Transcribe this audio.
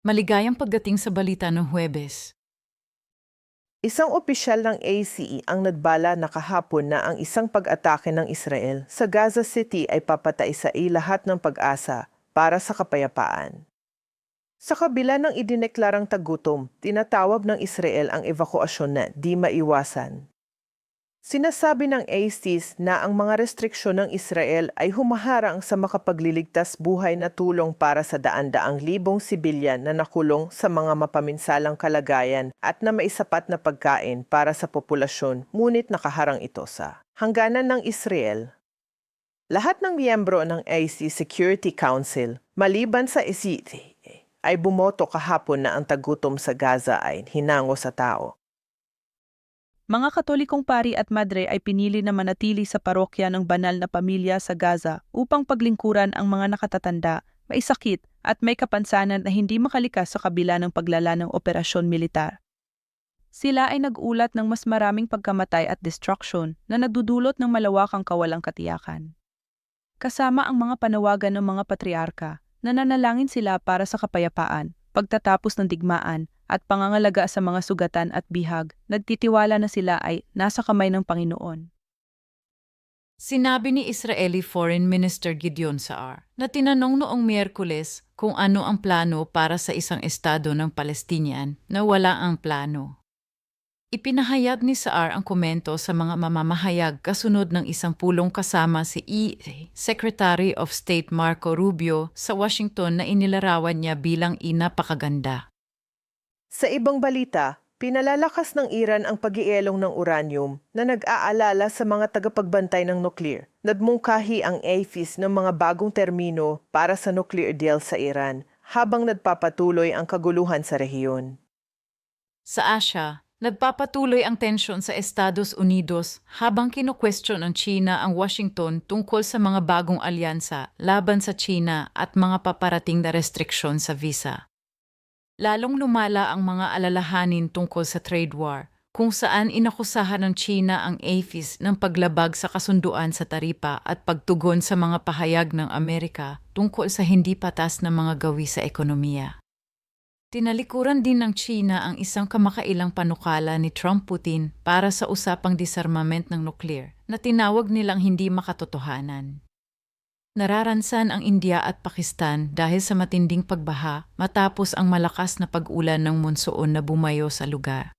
Maligayang pagdating sa balita ng Huwebes. Isang opisyal ng ACE ang nagbala na kahapon na ang isang pag-atake ng Israel sa Gaza City ay papatay sa lahat ng pag-asa para sa kapayapaan. Sa kabila ng idineklarang tagutom, tinatawag ng Israel ang evakuasyon na di maiwasan. Sinasabi ng ACES na ang mga restriksyon ng Israel ay humaharang sa makapagliligtas buhay na tulong para sa daan-daang libong sibilyan na nakulong sa mga mapaminsalang kalagayan at na maisapat na pagkain para sa populasyon ngunit nakaharang ito sa hangganan ng Israel. Lahat ng miyembro ng AC Security Council, maliban sa ICT, ay bumoto kahapon na ang tagutom sa Gaza ay hinango sa tao. Mga katolikong pari at madre ay pinili na manatili sa parokya ng banal na pamilya sa Gaza upang paglingkuran ang mga nakatatanda, may sakit at may kapansanan na hindi makalikas sa kabila ng paglala ng operasyon militar. Sila ay nag-ulat ng mas maraming pagkamatay at destruction na nadudulot ng malawakang kawalang katiyakan. Kasama ang mga panawagan ng mga patriarka, nananalangin sila para sa kapayapaan, pagtatapos ng digmaan at pangangalaga sa mga sugatan at bihag, nagtitiwala na sila ay nasa kamay ng Panginoon. Sinabi ni Israeli Foreign Minister Gideon Saar na tinanong noong Miyerkules kung ano ang plano para sa isang estado ng Palestinian na wala ang plano. Ipinahayag ni Saar ang komento sa mga mamamahayag kasunod ng isang pulong kasama si E. Secretary of State Marco Rubio sa Washington na inilarawan niya bilang inapakaganda. Sa ibang balita, pinalalakas ng Iran ang pag-ielong ng uranium na nag-aalala sa mga tagapagbantay ng nuklear. Nagmungkahi ang AFIS ng mga bagong termino para sa nuclear deal sa Iran habang nagpapatuloy ang kaguluhan sa rehiyon. Sa Asya, nagpapatuloy ang tensyon sa Estados Unidos habang kino-question ng China ang Washington tungkol sa mga bagong alyansa laban sa China at mga paparating na restriksyon sa visa. Lalong lumala ang mga alalahanin tungkol sa trade war, kung saan inakusahan ng China ang AFIS ng paglabag sa kasunduan sa taripa at pagtugon sa mga pahayag ng Amerika tungkol sa hindi patas na mga gawi sa ekonomiya. Tinalikuran din ng China ang isang kamakailang panukala ni Trump Putin para sa usapang disarmament ng nuklear na tinawag nilang hindi makatotohanan. Nararansan ang India at Pakistan dahil sa matinding pagbaha matapos ang malakas na pag-ulan ng monsoon na bumayo sa lugar.